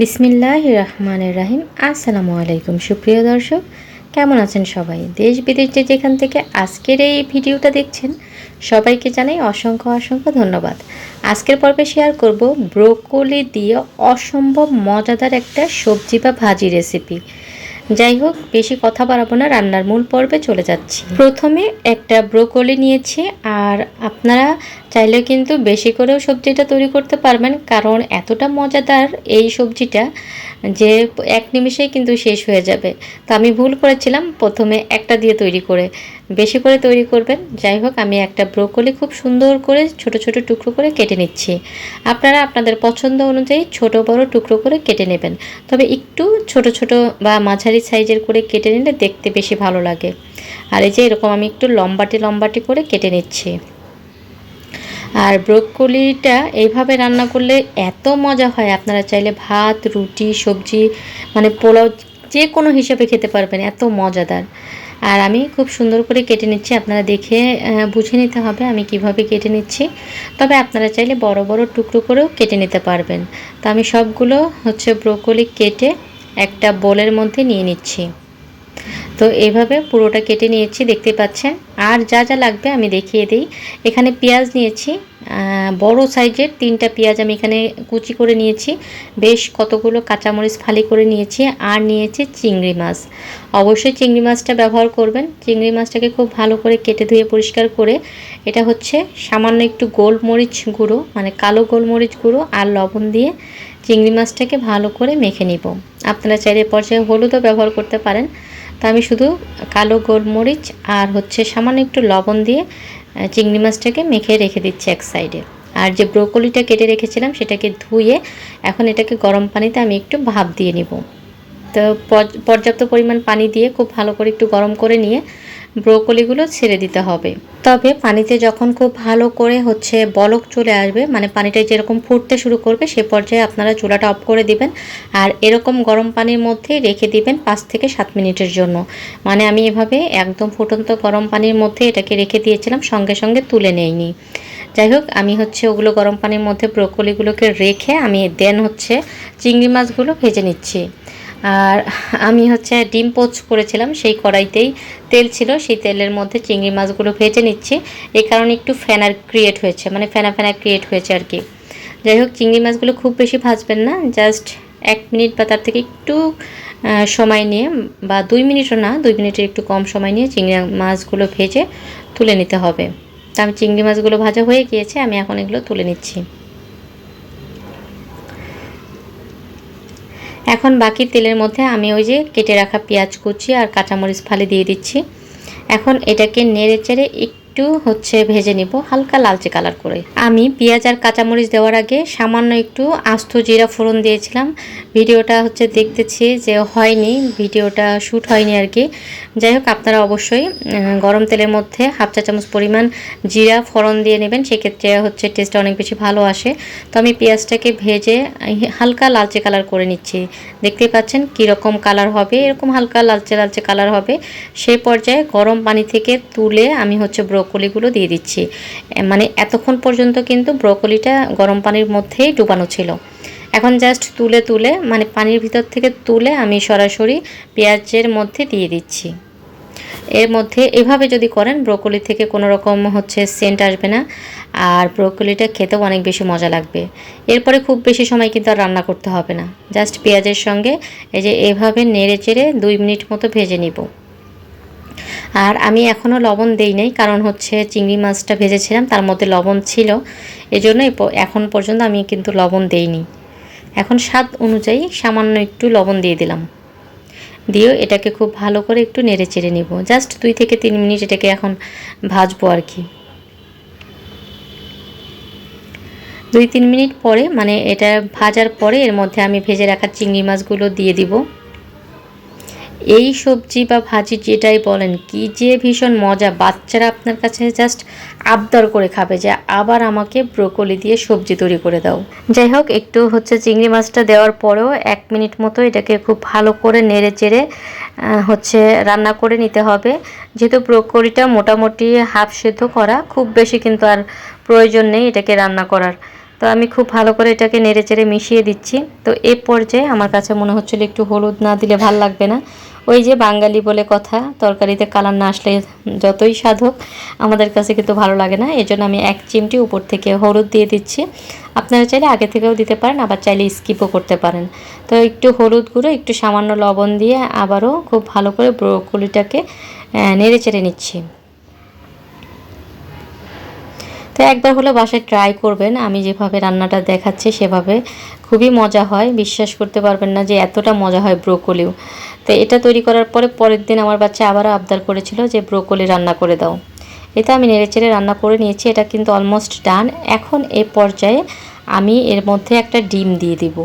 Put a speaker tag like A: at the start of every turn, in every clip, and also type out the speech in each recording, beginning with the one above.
A: বিসমিল্লাহ রহমানের রাহিম। আসসালামু আলাইকুম, সুপ্রিয় দর্শক। কেমন আছেন সবাই? দেশ বিদেশ যে যেখান থেকে আজকের এই ভিডিওটা দেখছেন, সবাইকে জানাই অসংখ্য অসংখ্য ধন্যবাদ। আজকের পর্বে শেয়ার করব ব্রোকলি দিয়ে অসম্ভব মজাদার একটা সবজি বা ভাজি রেসিপি যাই হোক, বেশি কথা বাড়াবো না, রান্নার মূল পর্বে চলে যাচ্ছি। প্রথমে একটা ব্রোকলি নিয়েছি, আর আপনারা চাইলে কিন্তু বেশি করেও সবজিটা তৈরি করতে পারবেন, কারণ এতটা মজাদার এই সবজিটা যে এক নিমিষেই কিন্তু শেষ হয়ে যাবে। তো আমি ভুল করেছিলাম, প্রথমে একটা দিয়ে তৈরি করে বেশি করে তৈরি করবেন। যাই হোক, আমি একটা ব্রোকলি খুব সুন্দর করে ছোট ছোট টুকরো করে কেটে নিচ্ছি। আপনারা আপনাদের পছন্দ অনুযায়ী ছোট বড় টুকরো করে কেটে নেবেন। তবে একটু ছোট ছোট বা মাঝারি সাইজের করে কেটে নিলে দেখতে বেশি ভালো লাগে। আর এই যে এরকম আমি একটু লম্বাটি লম্বাটি করে কেটে নিচ্ছি। আর ব্রোকলিটা এইভাবে রান্না করলে এত মজা হয়। আপনারা চাইলে ভাত, রুটি, সবজি মানে পোলাও যে কোনো হিসাবে খেতে পারবেন, এত মজাদার। আর আমি খুব সুন্দর করে কেটে নিচ্ছি, আপনারা দেখে বুঝে নিতে হবে আমি কীভাবে কেটে নিচ্ছি। তবে আপনারা চাইলে বড় বড় টুকরো করেও কেটে নিতে পারবেন। তো আমি সবগুলো হচ্ছে ব্রোকলি কেটে একটা বোলের মধ্যে নিয়ে নিচ্ছি। তো এইভাবে পুরোটা কেটে নিয়েছি, দেখতে পাচ্ছেন। আর যা যা লাগবে আমি দেখিয়ে দিই। এখানে পেঁয়াজ নিয়েছি বড় সাইজের তিনটা পেঁয়াজ আমি এখানে কুচি করে নিয়েছি। বেশ কতগুলো কাঁচামরিচ ফালি করে নিয়েছি আর নিয়েছি চিংড়ি মাছ। অবশ্যই চিংড়ি মাছটা ব্যবহার করবেন। চিংড়ি মাছটাকে খুব ভালো করে কেটে ধুয়ে পরিষ্কার করে এটা হচ্ছে সামান্য একটু গোলমরিচ গুঁড়ো মানে কালো গোলমরিচ গুঁড়ো আর লবণ দিয়ে চিংড়ি মাছটাকে ভালো করে মেখে নিব। আপনারা চাইলে পর্যায়ে হলুদও ব্যবহার করতে পারেন। তা আমি শুধু কালো গোলমরিচ আর হচ্ছে সামান্য একটু লবণ দিয়ে চিংড়ি মাছটাকে মেখে রেখে দিচ্ছি এক সাইডে। আর যে ব্রোকলিটা কেটে রেখেছিলাম সেটাকে ধুয়ে এখন এটাকে গরম পানিতে আমি একটু ভাপ দিয়ে নিব। তো পর্যাপ্ত পরিমাণ পানি দিয়ে খুব ভালো করে একটু গরম করে নিয়ে ব্রোকলিগুলো ছেড়ে দিতে হবে। তবে পানিতে যখন খুব ভালো করে হচ্ছে বলক চলে আসবে মানে পানিটা যেরকম ফুটতে শুরু করবে, সে পর্যায়ে আপনারা চুলাটা অফ করে দিবেন আর এরকম গরম পানির মধ্যে রেখে দিবেন পাঁচ থেকে সাত মিনিটের জন্য। মানে আমি এভাবে একদম ফুটন্ত গরম পানির মধ্যে এটাকে রেখে দিয়েছিলাম, সঙ্গে সঙ্গে তুলে নেইনি। যাই হোক, আমি হচ্ছে ওগুলো গরম পানির মধ্যে ব্রোকলিগুলোকে রেখে আমি দেন হচ্ছে চিংড়ি মাছগুলো ভেজে নিচ্ছি। আর আমি হচ্ছে ডিম পোচ করেছিলাম, সেই কড়াইতেই তেল ছিল, সেই তেলের মধ্যে চিংড়ি মাছগুলো ভেজে নিচ্ছি। এই কারণে একটু ফ্যানার ক্রিয়েট হয়েছে মানে ফেনা ফেনা ক্রিয়েট হয়েছে আর কি। যাই হোক, চিংড়ি মাছগুলো খুব বেশি ভাজবেন না জাস্ট এক মিনিট বা তার থেকে একটু সময় নিয়ে, বা দুই মিনিটও না, দুই মিনিটের একটু কম সময় নিয়ে চিংড়ি মাছগুলো ভেজে তুলে নিতে হবে। তা আমি চিংড়ি মাছগুলো ভাজা হয়ে গিয়েছে, আমি এখন এগুলো তুলে নিচ্ছি। এখন বাকি তেলের মধ্যে আমি ওই যে কেটে রাখা পেঁয়াজ কুচি আর কাঁচামরিচ ফালি দিয়ে দিচ্ছি। এখন এটাকে নেড়ে চেড়ে একটু হচ্ছে ভেজে নিব, হালকা লালচে কালার করে। আমি পেঁয়াজ আর কাঁচামরিচ দেওয়ার আগে সামান্য একটু আস্ত জিরা ফোড়ন দিয়েছিলাম। ভিডিওটা হচ্ছে দেখতেছি যে হয়নি, ভিডিওটা শ্যুট হয়নি আর কি যাই হোক, আপনারা অবশ্যই গরম তেলের মধ্যে হাফ চা চামচ পরিমাণ জিরা ফোড়ন দিয়ে নেবেন। সেক্ষেত্রে হচ্ছে টেস্ট অনেক বেশি ভালো আসে। তো আমি পেঁয়াজটাকে ভেজে হালকা লালচে কালার করে নিচ্ছি। দেখতেই পাচ্ছেন কীরকম কালার হবে, এরকম হালকা লালচে লালচে কালার হবে। সেই পর্যায়ে গরম পানি থেকে তুলে আমি হচ্ছে ব্রোকলিগুলো দিয়ে দিচ্ছি। মানে এতক্ষণ পর্যন্ত কিন্তু ব্রোকলিটা গরম পানির মধ্যেই ডুবানো ছিল। এখন জাস্ট তুলে তুলে মানে পানির ভিতর থেকে তুলে আমি সরাসরি পেঁয়াজের মধ্যে দিয়ে দিচ্ছি। এর মধ্যে এভাবে যদি করেন, ব্রোকলি থেকে কোনো রকম হচ্ছে সেন্ট আসবে না। আর ব্রোকলিটা খেতেও অনেক বেশি মজা লাগবে। এরপরে খুব বেশি সময় কিন্তু আর রান্না করতে হবে না। জাস্ট পেঁয়াজের সঙ্গে এই যে এভাবে নেড়ে চেড়ে দুই মিনিট মতো ভেজে নিব। আর আমি এখনও লবণ দেই নাই, কারণ হচ্ছে চিংড়ি মাছটা ভেজেছিলাম, তার মধ্যে লবণ ছিল। এজন্যই এখন পর্যন্ত আমি কিন্তু লবণ দেইনি। এখন স্বাদ অনুযায়ী সামান্য একটু লবণ দিয়ে দিলাম। দিয়েও এটাকে খুব ভালো করে একটু নেড়ে চেড়ে নিব। জাস্ট দুই থেকে তিন মিনিট এটাকে এখন ভাজবো আর কি। দুই তিন মিনিট পরে মানে এটা ভাজার পরে এর মধ্যে আমি ভেজে রাখা চিংড়ি মাছগুলো দিয়ে দিব। এই সবজি বা ভাজি যেটাই বলেন, কি যে ভীষণ মজা। বাচ্চারা আপনার কাছে জাস্ট আবদার করে খাবে যে, আবার আমাকে ব্রোকলি দিয়ে সবজি তৈরি করে দাও। যাই হোক, একটু হচ্ছে চিংড়ি মাছটা দেওয়ার পরেও এক মিনিট মতো এটাকে খুব ভালো করে নেড়ে চেড়ে হচ্ছে রান্না করে নিতে হবে। যেহেতু ব্রোকলিটা মোটামুটি হাফ সেদ্ধ করা, খুব বেশি কিন্তু আর প্রয়োজন নেই এটাকে রান্না করার। তো আমি খুব ভালো করে এটাকে নেড়ে চেড়ে মিশিয়ে দিচ্ছি। তো এ পর্যায়ে আমার কাছে মনে হচ্ছিল একটু হলুদ না দিলে ভালো লাগবে না। ওই যে বাঙালি বলে কথা, তরকারিতে কালার না আসলে যতই স্বাদ হোক, আমাদের কাছে কিন্তু ভালো লাগে না। এই জন্য আমি এক চিমটি উপর থেকে হলুদ দিয়ে দিচ্ছি। আপনারা চাইলে আগে থেকেও দিতে পারেন, আবার চাইলে স্কিপও করতে পারেন। তো একটু হলুদ গুঁড়ো, একটু সামান্য লবণ দিয়ে আবারও খুব ভালো করে ব্রোকলিটাকে নেড়ে চেড়ে নিচ্ছি। তো একবার হলে বাসায় ট্রাই করবেন। আমি যেভাবে রান্নাটা দেখাচ্ছি সেভাবে। খুবই মজা হয়, বিশ্বাস করতে পারবেন না যে এতটা মজা হয় ব্রোকলিও। তো এটা তৈরি করার পরে পরের দিন আমার বাচ্চা আবারও আবদার করেছিল যে ব্রোকলি রান্না করে দাও। এটা আমি নেড়েচেড়ে রান্না করে নিয়েছি, এটা কিন্তু অলমোস্ট ডান এখন এ পর্যায়ে আমি এর মধ্যে একটা ডিম দিয়ে দিব।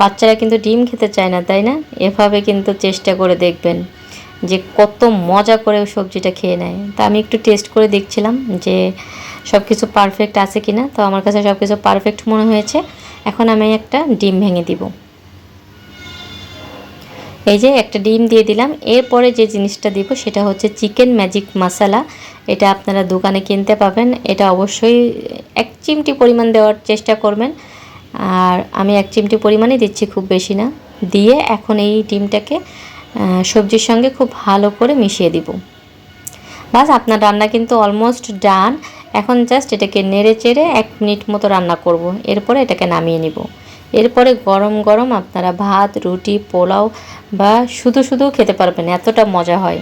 A: বাচ্চারা কিন্তু ডিম খেতে চায় না, তাই না? এভাবে কিন্তু চেষ্টা করে দেখবেন যে কত মজা করে সবজিটা খেয়ে নেয়। তা আমি একটু টেস্ট করে দেখছিলাম যে সব কিছু পারফেক্ট আছে কি না তো আমার কাছে সব কিছু পারফেক্ট মনে হয়েছে। এখন আমি একটা ডিম ভেঙে দিব। এই যে একটা ডিম দিয়ে দিলাম। এরপরে যে জিনিসটা দিব সেটা হচ্ছে চিকেন ম্যাজিক মশালা। এটা আপনারা দোকানে কিনতে পাবেন। এটা অবশ্যই এক চিমটি পরিমাণ দেওয়ার চেষ্টা করবেন। আর আমি এক চিমটি পরিমাণই দিচ্ছি, খুব বেশি না। দিয়ে এখন এই ডিমটাকে সবজির সঙ্গে খুব ভালো করে মিশিয়ে দিব। বাস, আপনার রান্না কিন্তু অলমোস্ট ডান এখন জাস্ট এটাকে নেড়ে চেড়ে এক মিনিট মতো রান্না করব। এরপরে এটাকে নামিয়ে নিব। এরপরে গরম গরম আপনারা ভাত, রুটি, পোলাও বা শুধু শুধু খেতে পারবেন, এতটা মজা হয়।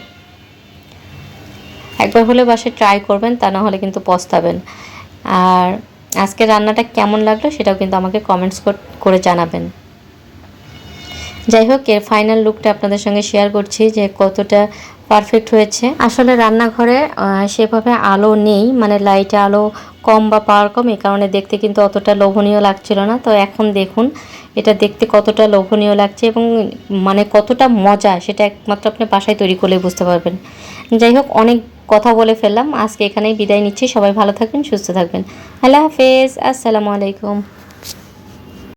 A: একবার হলে বাসে ট্রাই করবেন, তা না হলে কিন্তু পস্তাবেন। আর আজকে রান্নাটা কেমন লাগল সেটাও কিন্তু আমাকে কমেন্টস করে জানাবেন। যাই হোক, এর ফাইনাল লুকটা আপনাদের সঙ্গে শেয়ার করছি যে কতটা পারফেক্ট হয়েছে। আসলে রান্নাঘরে সেভাবে আলো নেই মানে লাইটে আলো কম বা পাওয়ার কম, এই কারণে দেখতে কিন্তু অতটা লোভনীয় লাগছিল না। তো এখন দেখুন, এটা দেখতে কতটা লোভনীয় লাগছে এবং মানে কতটা মজা, সেটা একমাত্র আপনি বাসায় তৈরি করলে বুঝতে পারবেন। যাই হোক, অনেক কথা বলে ফেললাম। আজকে এখানেই বিদায় নিচ্ছি। সবাই ভালো থাকবেন, সুস্থ থাকবেন। আল্লাহ হাফেজ। আসসালামু আলাইকুম।